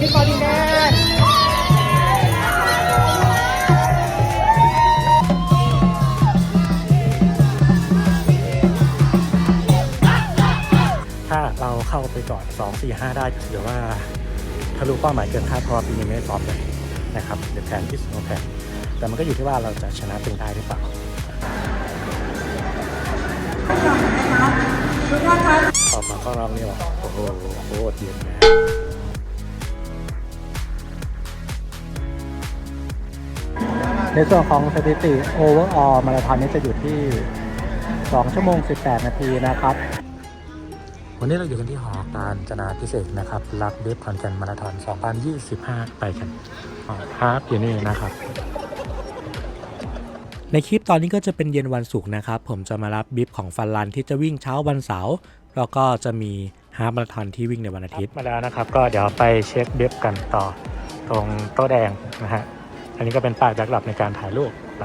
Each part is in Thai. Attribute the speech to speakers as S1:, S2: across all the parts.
S1: ทิตย์บอลดินแดงถ้าเราเข้าไปก่อน 2 4 5 ได้ก็ถือว่าทะลุเป้าหมายเกินคาดเพราะว่าปีนี้ไม่ได้ซ้อมเลยนะครับเดี๋ยวแผนที่สโนว์แผนแต่มันก็อยู่ที่ว่าเราจะชนะตึงได้หรือเปล่าออกมาก็ร้องนี่หรอโอ้โหโคตรเย็นนะ ในส่วนของสถิติโอเวอร์ออมาราธอนนี้จะอยู่ที่ 2 ชั่วโมง 18 นาทีนะครับ วันนี้เราอยู่กันที่หอการจนาพิเศษกนะครับรักเบฟคอนแกนมาราธอน 2025 ไปกันอ๋อฮาร์ปอยู่นี่นะครับในคลิปตอนนี้ก็จะเป็นเย็นวันศุกร์นะครับ ผมจะมารับบิฟของฟันรันที่จะวิ่งเช้าวันเสาร์แล้วก็จะมีฮาล์ฟมาราธอนที่วิ่งในวันอาทิตย์มาแล้วนะครับ ก็เดี๋ยวไปเช็คบิฟกันต่อตรงโต๊ะแดงนะฮะ อันนี้ก็เป็นป้ายแบ็กหลับในการถ่ายรูปไป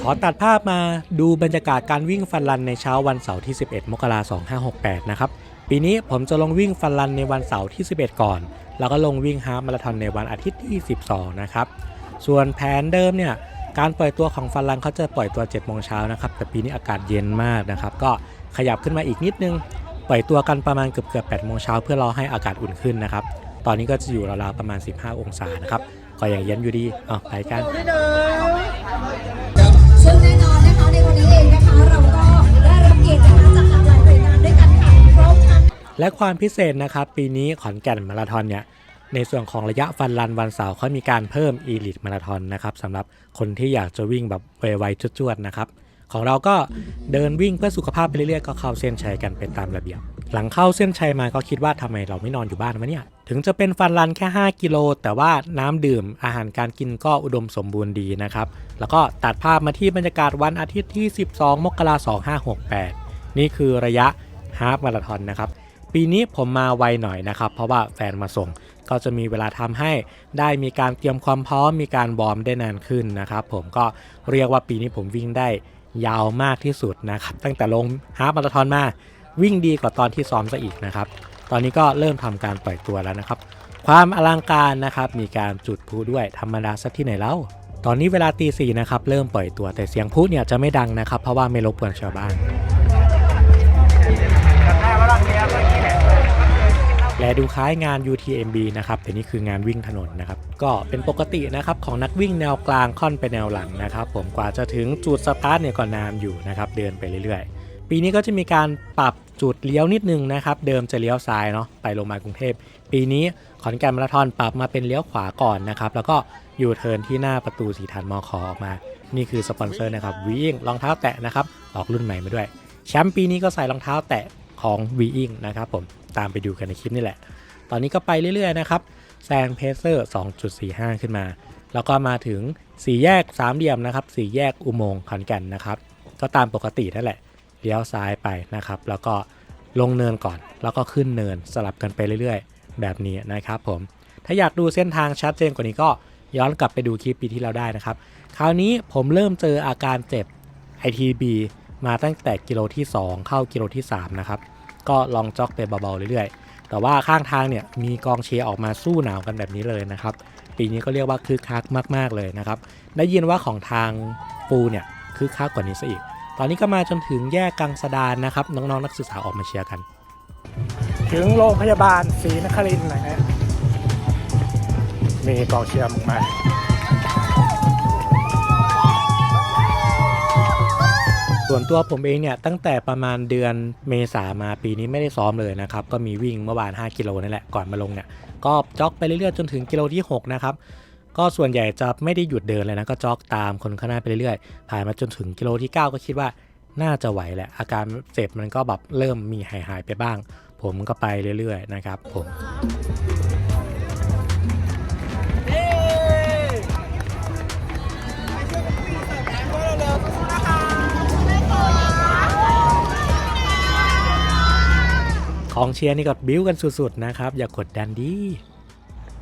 S1: ขอตัดภาพมาดูบรรยากาศการวิ่งฟันรันในเช้าวันเสาร์ที่ 11 มกราคม 2568 นะครับ ปีนี้ผมจะลงวิ่งฟันรันในวันเสาร์ที่ 11 ก่อน แล้วก็ลงวิ่งฮาล์ฟมาราธอนในวันอาทิตย์ที่ 12 นะครับ ส่วนแผนเดิมเนี่ยการปล่อยตัวของฟันรันเขาจะปล่อยตัว7โมงเช้านะครับ แต่ปีนี้อากาศเย็นมากนะครับ ก็ขยับขึ้นมาอีกนิดนึง ปล่อยตัวกันประมาณเกือบเกือบ8โมงเช้าเพื่อรอให้อากาศอุ่นขึ้นนะครับ ตอนนี้ก็จะอยู่ราวๆประมาณ 15 องศานะครับ ก็ยังเย็นอยู่ดีอะไปกัน
S2: ซึ่งแน่นอนนะคะในวันนี้เองนะคะเราก็ได้รับเกียรตินะคะจากหลากหลายหน่วยงานด้วยกันค่ะครบทั้ง
S1: และความพิเศษนะครับ ปีนี้ขอนแก่นมาราธอนเนี่ยในส่วนของระยะฟันรันวันเสาร์เขามีการเพิ่มอีลิทมาราธอนนะครับสำหรับคนที่อยากจะวิ่งแบบไวๆจวดๆนะครับ ของเราก็เดินวิ่งเพื่อสุขภาพไปเรื่อยๆก็เข้าเส้นชัยกันเป็นตามระเบียบ หลังเข้าเส้นชัยมาก็คิดว่าทำไมเราไม่นอนอยู่บ้านวะเนี่ย ถึงจะเป็นฟันรันแค่ 5 กิโล แต่ว่าน้ำดื่มอาหารการกินก็อุดมสมบูรณ์ดีนะครับ แล้วก็ตัดภาพมาที่บรรยากาศวันอาทิตย์ที่ 12 มกราคม 2568 นี่คือระยะฮาฟมาราธอนนะครับ ปีนี้ผมมาไวหน่อยนะครับ เพราะว่าแฟนมาส่งก็จะมีเวลาทำให้ได้มีการเตรียมความพร้อมมีการวอร์มได้นานขึ้นนะครับ ผมก็เรียกว่าปีนี้ผมวิ่งได้ยาวมากที่สุดนะครับ ตั้งแต่ลงฮาฟมาราธอนมา วิ่งดีกว่าตอนที่ซ้อมซะอีกนะครับ ตอนนี้ก็เริ่มทำการปล่อยตัวแล้วนะครับ ความอลังการนะครับ มีการจุดพลุด้วยธรรมดาสักที่ไหนเล่าตอนนี้เวลาตีสี่นะครับเริ่มปล่อยตัวแต่เสียงพลุเนี่ยจะไม่ดังนะครับ เพราะว่าไม่รบกวนชาวบ้าน และดูคล้ายงาน UTMB นะครับแต่นี่คืองานวิ่งถนนนะครับ ก็เป็นปกตินะครับของนักวิ่งแนวกลางค่อนไปแนวหลังนะครับ ผมกว่าจะถึงจุดสตาร์ทเนี่ยก็นานอยู่นะครับ เดินไปเรื่อยๆ ปีนี้ก็จะมีการปรับจุดเลี้ยวนิดนึงนะครับ เดิมจะเลี้ยวซ้ายเนาะไปลงมากรุงเทพ ปีนี้ขอนแก่นมาราธอนปรับมาเป็นเลี้ยวขวาก่อนนะครับ แล้วก็อยู่เทินที่หน้าประตูสีทันมอคอออกมา นี่คือสปอนเซอร์นะครับวีอิงรองเท้าแตะนะครับออกรุ่นใหม่มาด้วย แชมป์ปีนี้ก็ใส่รองเท้าแตะของ v ีอิงนะครับผมตามไปดูกันในคลิปนี่แหละ ตอนนี้ก็ไปเรื่อยๆนะครับแซงเพเซอร์ 2.45 ขึ้นมา แล้วก็มาถึงสี่แยกสามเหลี่ยมนะครับสี่แยกอุโมงค์ขอนแก่นนะครับ ก็ตามปกตินั่นแหละ เลี้ยวซ้ายไปนะครับ แล้วก็ลงเนินก่อน แล้วก็ขึ้นเนินสลับกันไปเรื่อยๆ แบบนี้นะครับผม ถ้าอยากดูเส้นทางชัดเจนกว่านี้ก็ย้อนกลับไปดูคลิปปีที่แล้วได้นะครับ คราวนี้ผมเริ่มเจออาการเจ็บ ITB มาตั้งแต่กิโลที่ 2 เข้ากิโลที่ 3 นะครับ ก็ลองจ็อกไปเบาๆเรื่อยๆ แต่ว่าข้างทางเนี่ยมีกองเชียร์ออกมาสู้หนาวกันแบบนี้เลยนะครับ ปีนี้ก็เรียกว่าคึกคักมากๆเลยนะครับ ได้ยินว่าของทางฟูเนี่ยคึกคักกว่านี้ซะอีก อนนี้ก็มาจนถึงแยกกังสดานนะครับ น้องๆนักศึกษาออกมาเชียร์กัน ถึงโรงพยาบาลศรีนครินทร์นะฮะมีกองเชียร์มาส่วนตัวผมเองเนี่ยตั้งแต่ประมาณเดือนเมษามาปีนี้ไม่ได้ซ้อมเลยนะครับ ก็มีวิ่งเมื่อวาน 5 กิโลนั่นแหละก่อนมาลงเนี่ยก็จ็อกไปเรื่อยๆจนถึงกิโลที่ 6 นะครับ ก็ส่วนใหญ่จะไม่ได้หยุดเดินเลยนะก็จ็อกตามคนข้างหน้าไปเรื่อยๆ ผ่านมาจนถึงกิโลที่ 9 ก็คิดว่าน่าจะไหวแหละ อาการเจ็บมันก็แบบเริ่มมีหายๆไปบ้าง ผมก็ไปเรื่อยๆ นะครับผมของเชียร์นี่ก็บิ้วกันสุดๆนะครับ อย่ากดดันดี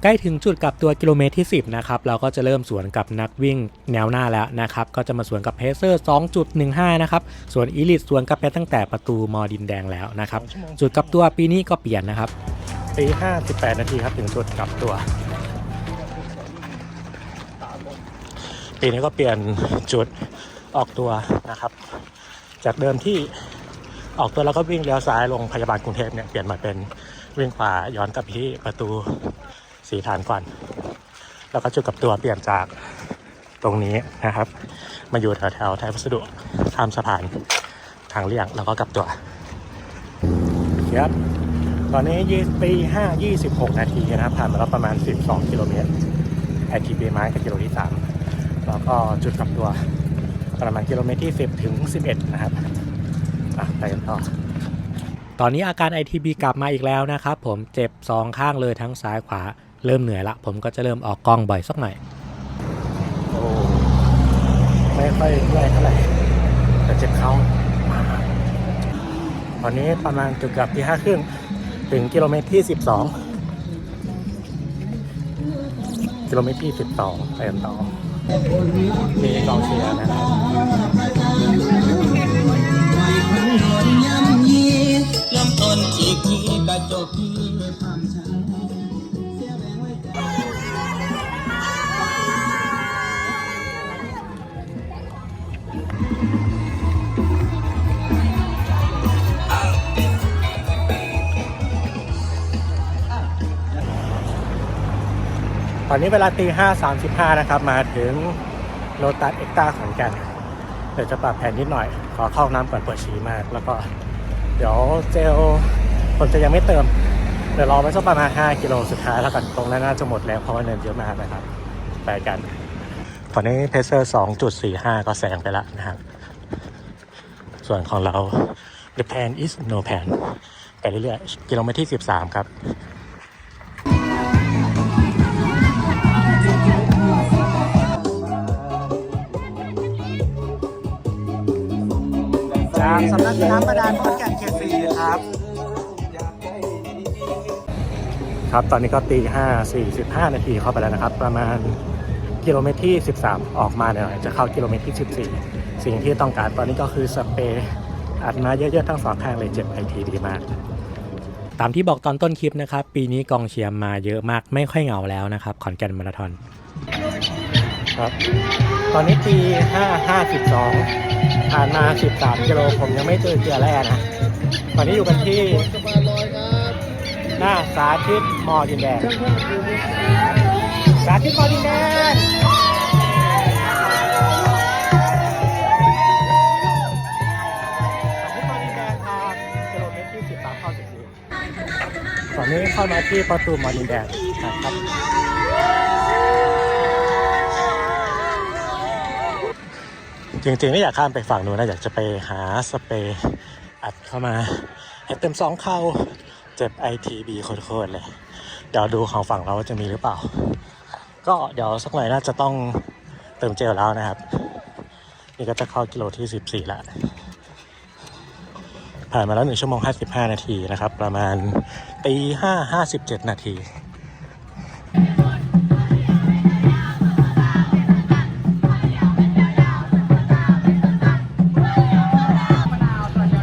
S1: ใกล้ถึงจุดกับตัวกิโลเมตรที่ 10 นะครับ เราก็จะเริ่มสวนกับนักวิ่งแนวหน้าแล้วนะครับ ก็จะมาสวนกับเพเซอร์ 2.15 นะครับ ส่วนอีลิทสวนกับไปตั้งแต่ประตูมอดินแดงแล้วนะครับ จุดกับตัวปีนี้ก็เปลี่ยนนะครับ
S3: ตีห้าสิบแปดนาทีครับถึงจุดกับตัว ปีนี้ก็เปลี่ยนจุดออกตัวนะครับ จากเดิมที่ออกตัวแล้วก็วิ่งเลี้ยวซ้ายลงพยาบาลกรุงเทพเนี่ยเปลี่ยนมาเป็นวิ่งขวาย้อนกลับที่ประตู สีฐานก่อน แล้วก็จุดกลับตัวเปลี่ยนจากตรงนี้นะครับ มาอยู่แถวแถวๆไทยพัสดุข้ามสะพานทางเลี่ยงแล้วก็กลับตัวครับตอนนี้ยี่ปีห้ายี่สิบหกนาทีนะครับผ่านมาแล้วประมาณสิบสองกิโลเมตร ITB ไม้กับกิโลที่สามแล้วก็จุดกลับตัวประมาณกิโลเมตรที่10ถึง11นะครับไปกันต่อตอนนี้อาการ ITB กลับมาอีกแล้วนะครับ ผมเจ็บสองข้างเลยทั้งซ้ายขวา เริ่มเหนื่อยละ ผมก็จะเริ่มออกกล้องบ่อยสักหน่อยโอ้ไม่ค่อยเมื่อยเท่าไหร่แต่เจ็บเขามากตอนนี้ประมาณจุดกลับที่ห้าครึ่งถึงกิโลเมตรที่12กิโลเมตรที่12ไปกันต่อมีกองเชียร์นะครับ
S1: เริ่มต้นอีกทีกระจกที่ภาพช้า
S3: ตอนนี้เวลาตีห้าสามสิบห้านะครับ มาถึงโลตัสเอ็กตาขอนแก่นเดี๋ยวจะปรับแผนนิดหน่อย ขอเข้าน้ำก่อนปวดฉี่มาก แล้วก็ เดี๋ยวเจลผมจะยังไม่เติม เดี๋ยวรอไว้สักประมาณ 5 กิโลสุดท้ายแล้วกัน ตรงนั้นน่าจะหมดแล้วเพราะว่าเนินเยอะมากนะครับ ไปกัน ตอนนี้เพเซอร์ 2.45 ก็แซงไปแล้วนะครับ ส่วนของเรา the plan is no plan ไปเรื่อยๆ กิโลเมตรที่ 13 ครับ จากสำนักน้ำบาดาลขอนแก่นเขตสี่ครับ ครับตอนนี้ก็ตีห้าสี่สิบห้านาทีเข้าไปแล้วนะครับ ประมาณกิโลเมตรที่ 13 ออกมาหน่อยจะเข้ากิโลเมตรที่ 14 สิ่งที่ต้องการตอนนี้ก็คือสเปรย์อัดมาเยอะๆทั้งสองข้างเลยเจ็บไอทีดีมาก ตามที่บอกตอนต้นคลิปนะครับ ปีนี้กองเชียร์มาเยอะมากไม่ค่อยเหงาแล้วนะครับ ขอนแก่นมาราธอนครับ ตอนนี้ตีห้าห้าสิบสอง ผ่านมาสิบสามกิโลผมยังไม่เจอเกลือแร่นะตอนนี้อยู่กันที่หน้าสาธิตมอดินแดงสาธิตมอดินแดงตมอดินแดงทางกิโลเมตรที่สิบสามเข้าสิบสี่ตอนนี้เข้ามาที่ประตูมอดินแดงนะครับ จริงๆไม่อยากข้ามไปฝั่งนู้นนะอยากจะไปหาสเปรย์อัดเข้ามาให้เต็มสองเข้าเจ็บ ITB โคตรๆเลย เดี๋ยวดูของฝั่งเราว่าจะมีหรือเปล่า ก็เดี๋ยวสักหน่อยน่าจะต้องเติมเจลแล้วนะครับ นี่ก็จะเข้ากิโลที่ 14แล้วผ่านมาแล้ว1ชั่วโมง 55 นาทีนะครับ ประมาณตี5 57 นาที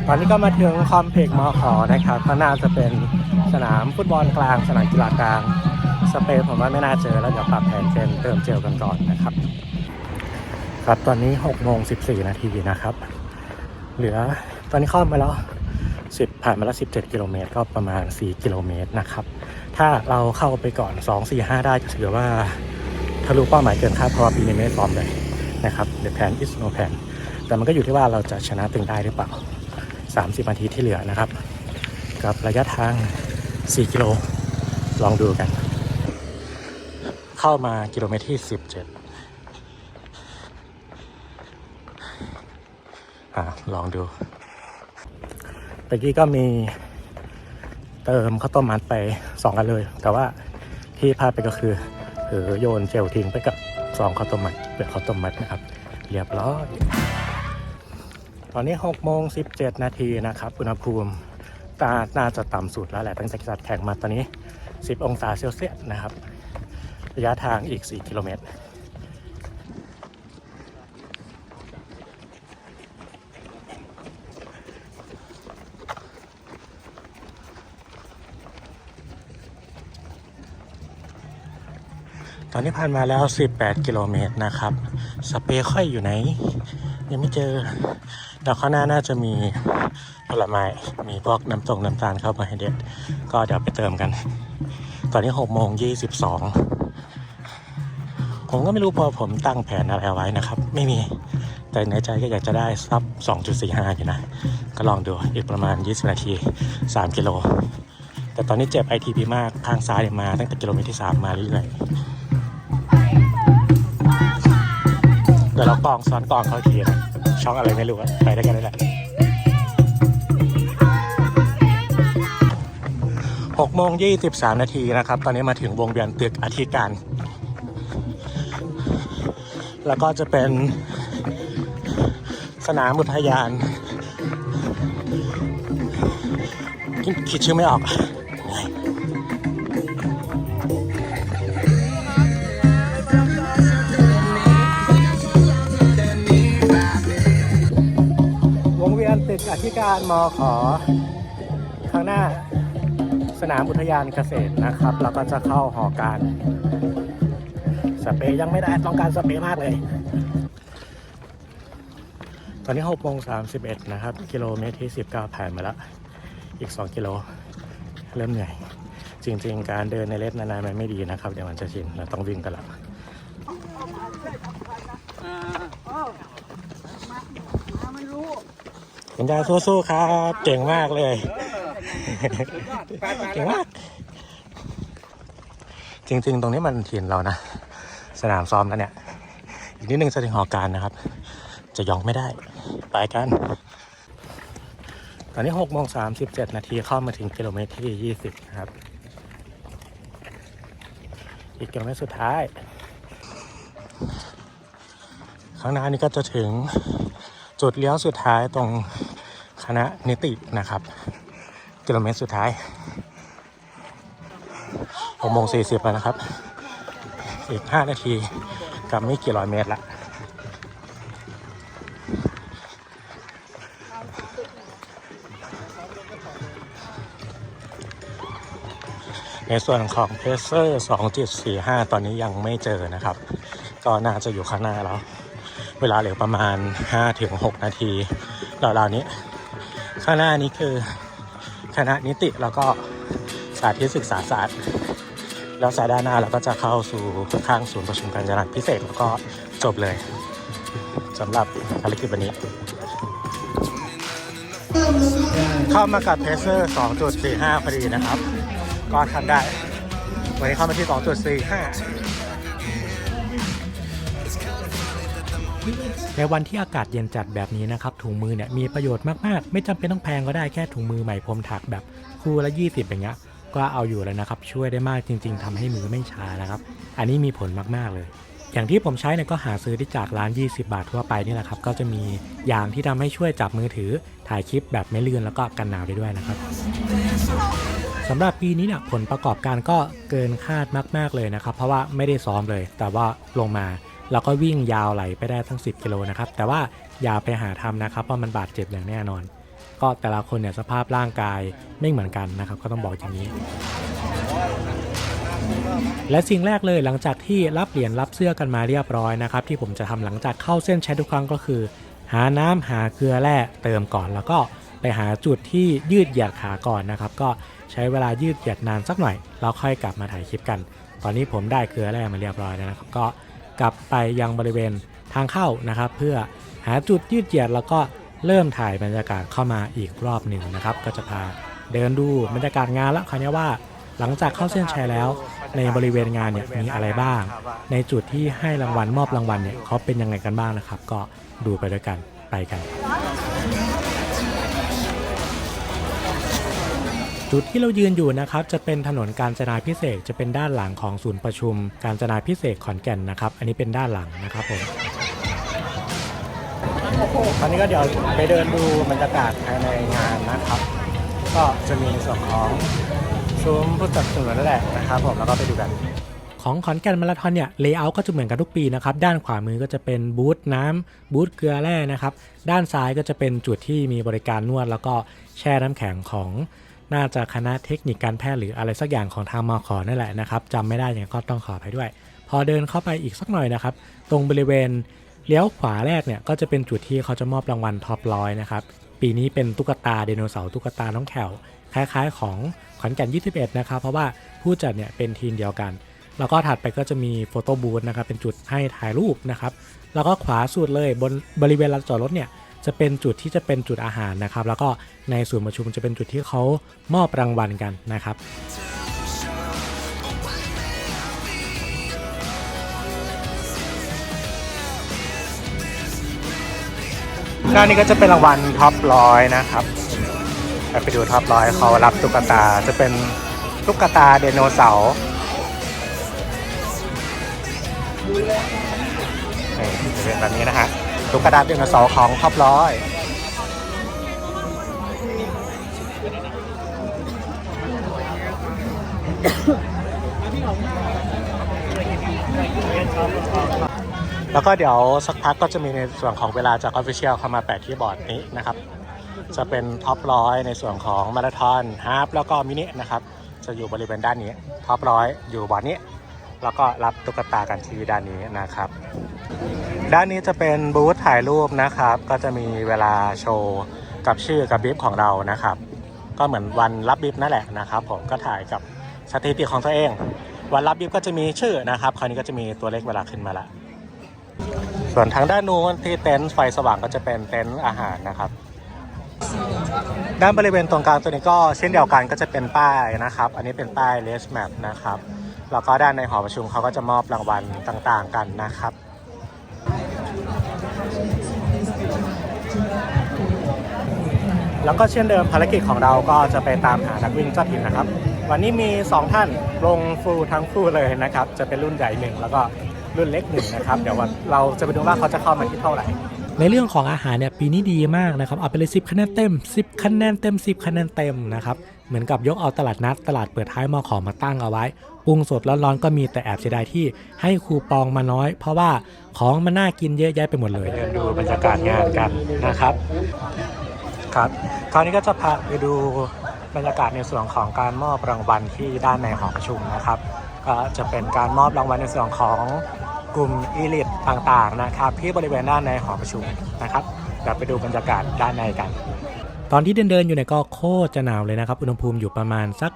S3: ตอนนี้ก็มาถึงคอมเพล็กซ์มอขอนะครับข้างหน้าจะเป็นสนามฟุตบอลกลาง สนามกีฬากลาง สเปนผมว่าไม่น่าเจอแล้วเดี๋ยวปรับแผนเป็นเติมเจลกันก่อนนะครับ ครับตอนนี้6โมง14 นาทีนะครับ เหลือตอนนี้เข้ามาแล้ว 10 ผ่านมาแล้ว 17 กิโลเมตร ก็ประมาณ 4 กิโลเมตรนะครับ ถ้าเราเข้าไปก่อน 2 4 5 ได้ก็ถือว่าทะลุเป้าหมายเกินคาดเพราะว่าปีนี้ไม่ซ้อมเลยนะครับ The plan is no plan แต่มันก็อยู่ที่ว่าเราจะชนะตึงได้หรือเปล่า 30 นาทีที่เหลือนะครับ กับระยะทาง 4 กิโล ลองดูกัน เข้ามากิโลเมตรที่ 17อ่าลองดูตะกี้ก็มีเติมข้าวต้มมัดไปสองอันเลย แต่ว่าที่พลาดไปก็คือเออโยนเจลทิ้งไปกับซองข้าวต้มมัดเปลือกข้าวต้มมัดนะครับ เรียบร้อย อนนี้6โมง17 นาทีนะครับอุณหภูมิตาน่าจะต่ำสุดแล้วแหละตั้งแต่จัดแข่งมาตอนนี้ 10 องศาเซลเซียสนะครับ ระยะทางอีก 4 กิโลเมตรต
S1: อนนี้ผ่านมาแล้ว 18 กิโลเมตรนะครับ สเปค่อยอยู่ไหน ยังไม่เจอเดี๋ยวข้างหน้าน่าจะมีผลไม้ มีพวกน้ำตกน้ำตาลเข้ามาให้เด็ด ก็เดี๋ยวไปเติมกัน ตอนนี้6โมง22ผมก็ไม่รู้พอผมตั้งแผนอะไรไว้นะครับ ไม่มี แต่ในใจก็อยากจะได้ซับ 2.45อยู่นะ ก็ลองดูอีกประมาณ 20 นาที 3 กิโล แต่ตอนนี้เจ็บ ITP มาก ข้างซ้ายเนี่ยมาตั้งแต่กิโลเมตรที่ 3 มาเรื่อยๆ ดี๋ยวเรากองซ้อนกองเขาทีนะช่องอะไรไม่รู้อะไปได้กันได้แหละ6โมง23นาทีนะครับ ตอนนี้มาถึงวงเวียนตึกอธิการ แล้วก็จะเป็นสนามอุทยานค,คิดชื่อไม่ออก การมอขอข้างหน้าสนามอุทยานเกษตรนะครับแล้วก็จะเข้าหอการ สเปย์ยังไม่ได้ต้องการสเปย์มากเลย ตอนนี้6โมง31 นะครับ กิโลเมตรที่ 19 ผ่านมาแล้ว อีก 2 กิโล เริ่มเหนื่อย จริง ๆ การเดินในเลสนานๆมันไม่ดีนะครับ เดี๋ยวมันจะชินเราต้องวิ่งกันแล้ว คุณยายสู้ๆครับ เก่งมากเลย เก่งมาก จริง ๆ ตรงนี้มันถิ่นเรานะ สนามซ้อมแล้วเนี่ย อีกนิดนึงจะถึงหอการนะครับ จะยองไม่ได้ ไปกัน ตอนนี้6โมง37นาทีเข้ามาถึงกิโลเมตรที่ 20 นะครับ อีกกิโลเมตรสุดท้าย ข้างหน้านี้ก็จะถึงจุดเลี้ยวสุดท้ายตรง คณะนิตินะครับ กิโลเมตรสุดท้าย6โมง40แล้วนะครับ อีก5นาทีกับไม่กี่ร้อยเมตรละในส่วนของเพเซอร์ 2.45 ตอนนี้ยังไม่เจอนะครับ ก็น่าจะอยู่ข้างหน้าแล้ว เวลาเหลือประมาณ 5-6 นาทีราวๆนี้ ข้างหน้านี้คือคณะนิติแล้วก็สาธิตศึกษาศาสตร์ แล้วสายด้านหน้าเราก็จะเข้าสู่ข้างศูนย์ประชุมการจนาพิเศษแล้วก็จบเลยสำหรับภารกิจวันนี้ เข้ามากับเพเซอร์ 2.45 พอดีนะครับ ก็ทำได้ วันนี้เข้ามาที่ 2.45 ในวันที่อากาศเย็นจัดแบบนี้นะครับถุงมือเนี่ยมีประโยชน์มากๆ ไม่จำเป็นต้องแพงก็ได้แค่ถุงมือใหม่พรมถักแบบคู่ละ 20 อย่างเงี้ยก็เอาอยู่แล้วนะครับ ช่วยได้มากจริง ๆทำให้มือไม่ชานะครับ อันนี้มีผลมากๆเลย อย่างที่ผมใช้เนี่ยก็หาซื้อได้จากร้าน 20 บาททั่วไปนี่แหละครับ ก็จะมียางที่ทำให้ช่วยจับมือถือ ถ่ายคลิปแบบไม่เลื่อนแล้วก็กันหนาวได้ด้วยนะครับสำหรับปีนี้เนี่ยผลประกอบการก็เกินคาดมาก ๆเลยนะครับ เพราะว่าไม่ได้ซ้อมเลย แต่ว่าลงมา เราก็วิ่งยาวไหลไปได้ทั้ง 10 กิโลนะครับ แต่ว่าอย่าไปหาทำนะครับเพราะมันบาดเจ็บอย่างแน่นอน ก็แต่ละคนเนี่ยสภาพร่างกายไม่เหมือนกันนะครับ ก็ต้องบอกอย่างนี้ และสิ่งแรกเลยหลังจากที่รับเหรียญรับเสื้อกันมาเรียบร้อยนะครับ ที่ผมจะทำหลังจากเข้าเส้นชัยทุกครั้งก็คือ หาน้ำหาเกลือแร่เติมก่อนแล้วก็ไปหาจุดที่ยืดเหยียดขาก่อนนะครับ ก็ใช้เวลายืดเหยียดนานสักหน่อย แล้วค่อยกลับมาถ่ายคลิปกัน ตอนนี้ผมได้เกลือแร่มาเรียบร้อยแล้วนะครับ ก็ กลับไปยังบริเวณทางเข้านะครับ เพื่อหาจุดยืดเหยียดแล้วก็เริ่มถ่ายบรรยากาศเข้ามาอีกรอบหนึ่งนะครับ ก็จะพาเดินดูบรรยากาศงานแล้วคราวนี้ว่าหลังจากเข้าเส้นชัยแล้ว ในบริเวณงานเนี่ยมีอะไรบ้าง ในจุดที่ให้รางวัลมอบรางวัลเนี่ยเขาเป็นยังไงกันบ้างนะครับ ก็ดูไปด้วยกันไปกัน จุดที่เรายืนอยู่นะครับจะเป็นถนนการจนาพิเศษจะเป็นด้านหลังของศูนย์ประชุม การจนาพิเศษขอนแก่นนะครับ อันนี้เป็นด้านหลังนะครับผมตอนนี้ก็เดี๋ยวไปเดินดูบรรยากาศภายในงานนะครับ ก็จะมีส่วนของซุ้มผู้สนับสนุนนั่นแหละนะครับผมแล้วก็ไปดูกันของขอนแก่นมาราธอนเนี่ยเลเยอร์ก็จะเหมือนกันทุกปีนะครับ ด้านขวามือก็จะเป็นบูธน้ำบูธเกลือแร่นะครับ ด้านซ้ายก็จะเป็นจุดที่มีบริการนวด แล้วก็แช่น้ำแข็งของ น่าจะคณะเทคนิคการแพทย์หรืออะไรสักอย่างของทางมอขอนั่นแหละนะครับจำไม่ได้อย่างก็ต้องขออภัยด้วย พอเดินเข้าไปอีกสักหน่อยนะครับ ตรงบริเวณเลี้ยวขวาแรกเนี่ยก็จะเป็นจุดที่เขาจะมอบรางวัลท็อปร้อยนะครับ ปีนี้เป็นตุ๊กตาไดโนเสาร์ตุ๊กตาน้องแขวคล้ายๆ ของขอนแก่น 21 นะครับ เพราะว่าผู้จัดเนี่ยเป็นทีมเดียวกัน แล้วก็ถัดไปก็จะมีโฟโต้บูธนะครับเป็นจุดให้ถ่ายรูปนะครับ แล้วก็ขวาสุดเลยบนบริเวณลานจอดรถเนี่ย จะเป็นจุดที่จะเป็นจุดอาหารนะครับ แล้วก็ในศูนย์ประชุมจะเป็นจุดที่เขามอบรางวัลกันนะครับด้านนี้ก็จะเป็นรางวัลท็อปร้อยนะครับไปดูท็อปร้อยเขารับตุ๊กตาจะเป็นตุ๊กตาไดโนเสาร์นี่จะเป็นแบบนี้นะฮะ ตุ๊กตาไดโนเสาร์ของท็อปร้อยแล้วก็เดี๋ยวสักพักก็จะมีในส่วนของเวลาจากออฟฟิเชียลเข้ามาแปะที่บอร์ดนี้นะครับ จะเป็นท็อปร้อยในส่วนของมาราธอนฮาฟแล้วก็มินินะครับ จะอยู่บริเวณด้านนี้ท็อปร้อยอยู่บอร์ดนี้ แล้วก็รับตุ๊กตากันที่ด้านนี้นะครับ ด้านนี้จะเป็นบูธถ่ายรูปนะครับ ก็จะมีเวลาโชว์กับชื่อกับบิฟของเรานะครับ ก็เหมือนวันรับบิฟนั่นแหละนะครับ ผมก็ถ่ายกับสถิติของตัวเอง วันรับบิฟก็จะมีชื่อนะครับ คราวนี้ก็จะมีตัวเลขเวลาขึ้นมาละส่วนทางด้านนู้นที่เต็นท์ไฟสว่างก็จะเป็นเต็นท์อาหารนะครับ ด้านบริเวณตรงกลางตัวนี้ก็เช่นเดียวกันก็จะเป็นป้ายนะครับ อันนี้เป็นป้าย l e s map นะครับ แล้วก็ด้านในหอประชุมเขาก็จะมอบรางวัลต่างๆกันนะครับแล้วก็เช่นเดิมภารกิจของเราก็จะไปตามหานักวิ่งเจ้าถิ่นนะครับ วันนี้มี 2 ท่านลงฟูทั้งฟูเลยนะครับ จะเป็นรุ่นใหญ่หนึ่งแล้วก็รุ่นเล็กหนึ่งนะครับ เดี๋ยววันเราจะไปดูว่าเขาจะเข้ามาที่เท่าไหร่ ในเรื่องของอาหารเนี่ยปีนี้ดีมากนะครับ เอาไปเลย10คะแนนเต็ม 10คะแนนเต็ม 10คะแนนเต็มนะครับ เหมือนกับยกเอาตลาดนัดตลาดเปิดท้ายมอขอมาตั้งเอาไว้ ปรุงสดร้อนๆก็มีแต่แอบเสียดายที่ให้คูปองมาน้อย เพราะว่าของมันน่ากินเยอะแยะไปหมดเลยเดินดูบรรยากาศงานกันนะครับครับคราวนี้ก็จะพาไปดูบรรยากาศในส่วนของการมอบรางวัลที่ด้านในหอประชุมนะครับ ก็จะเป็นการมอบรางวัลในส่วนของกลุ่มอีลิตต่างๆนะครับ ที่บริเวณด้านในหอประชุมนะครับเดี๋ยวไปดูบรรยากาศด้านในกัน ตอนที่เดินเดินๆอยู่เนี่ยก็โคตรจะหนาวเลยนะครับ อุณหภูมิอยู่ประมาณสัก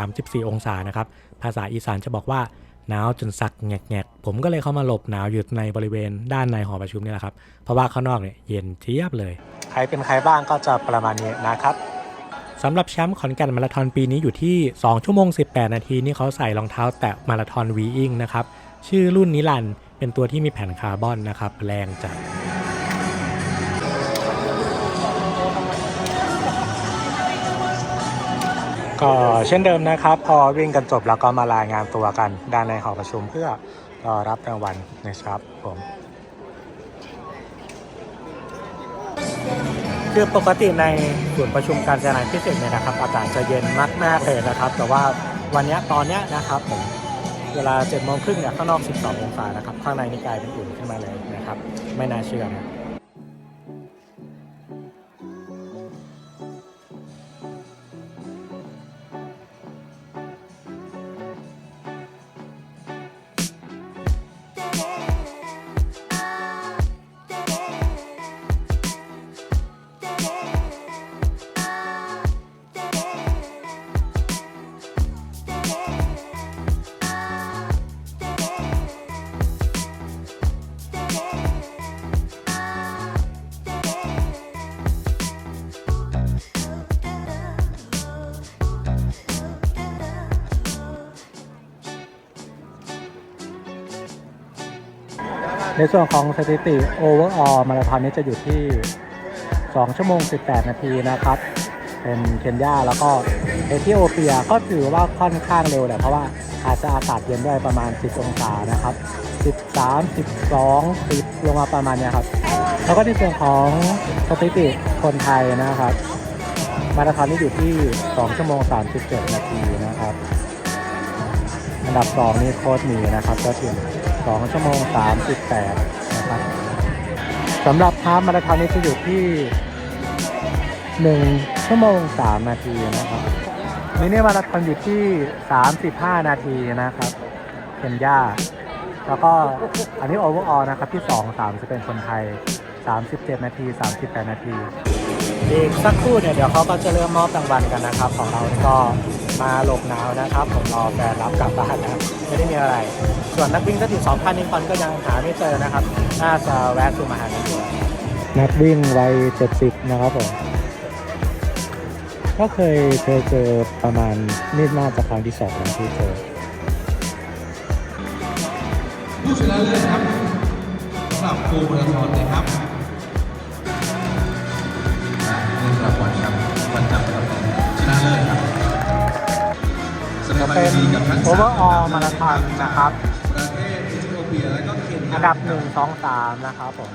S1: 13-14 องศานะครับ ภาษาอีสานจะบอกว่าหนาวจนสักแงกๆผมก็เลยเข้ามาหลบหนาวอยู่ในบริเวณด้านในหอประชุมนี่แหละครับ เพราะว่าข้างนอกเนี่ยเย็นเทียบเลย ใครเป็นใครบ้างก็จะประมาณนี้นะครับสำหรับแชมป์ขอนแก่นมาราธอนปีนี้อยู่ที่ 2 ชั่วโมง 18 นาทีนี่เขาใส่รองเท้าแตะมาราธอนวีอิงนะครับ ชื่อรุ่นนิรันดร์เป็นตัวที่มีแผ่นคาร์บอนนะครับ แรงจัด ก็เช่นเดิมนะครับ พอวิ่งกันจบแล้วก็มารายงานตัวกันด้านในหอประชุมเพื่อรอรับรางวัลนะครับผมคือปกติในศูนประชุมการจนาพิเศษเนี่ยนะครับอากาศจะเย็นมากๆเลยนะครับ แต่ว่าวันนี้ตอนเนี้ยนะครับผมเวลา7โมงครึ่งเนี่ยข้างนอก 12 องศานะครับ ข้างในนี่กลายเป็นอุ่นขึ้นมาเลยนะครับ ไม่น่าเชื่อนะ ในส่วนของสถิติ overall มาราธอนนี้จะอยู่ที่ 2 ชั่วโมง 18 นาทีนะครับ เป็นเคนยาแล้วก็เอธิโอเปียก็ถือว่าค่อนข้างเร็วแหละเพราะว่าอาจจะอากาศเย็นด้วยประมาณ 10 องศานะครับ 13 12 10 ลงมาประมาณนี้ครับ แล้วก็ในส่วนของสถิติคนไทยนะครับ มาราธอนนี้อยู่ที่ 2 ชั่วโมง 37 นาทีนะครับ อันดับ 2 นี่โค้ดหมีนะครับก็ถึง 2 ชั่วโมง 38 นะครับสำหรับฮาล์ฟมาราธอนนี้จะอยู่ที่ 1 ชั่วโมง 3 นาทีนะครับมินิมาราธอนอยู่ที่ 35 นาทีนะครับเคนยาแล้วก็อันนี้โอเวอร์ออลนะครับที่ 2 3 จะเป็นคนไทย 37 นาที 38 นาที อีกสักครู่เนี่ยเดี๋ยวเขาก็จะเริ่มมอบรางวัลกันนะครับ ของเราก็ มาหลบหนาวนะครับ ผมรอแฟนรับกลับบ้านนะครับไม่ได้มีอะไร ส่วนนักวิ่งก็ติด2,000นิคอนก็ยังหาไม่เจอนะครับ น่าจะแวะสู่มาหานักวิ่งวัย70นะครับผมก็เคยเคยเจอประมาณนี่น่าจะครั้งที่สองแล้วที่เจอ
S4: ผู้ชนะเลิศครับสำหรับครูมาราธอนนะครับเงินรางวัลครับวันจับครับชนะเลิศครับแสดง
S1: จะเป็นโอเวอร์ออมาราธอนนะครับ
S4: ระเทศเอธิโอเปียและก็เคนยา
S1: อันดับ 1 2 3 นะครับผม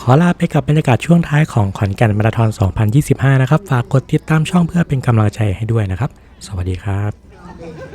S1: ขอลาไปกับบรรยากาศช่วงท้ายของขอนแก่นมาราธอน 2025 นะครับ ฝากกดติดตามช่องเพื่อเป็นกำลังใจให้ด้วยนะครับ สวัสดีครับ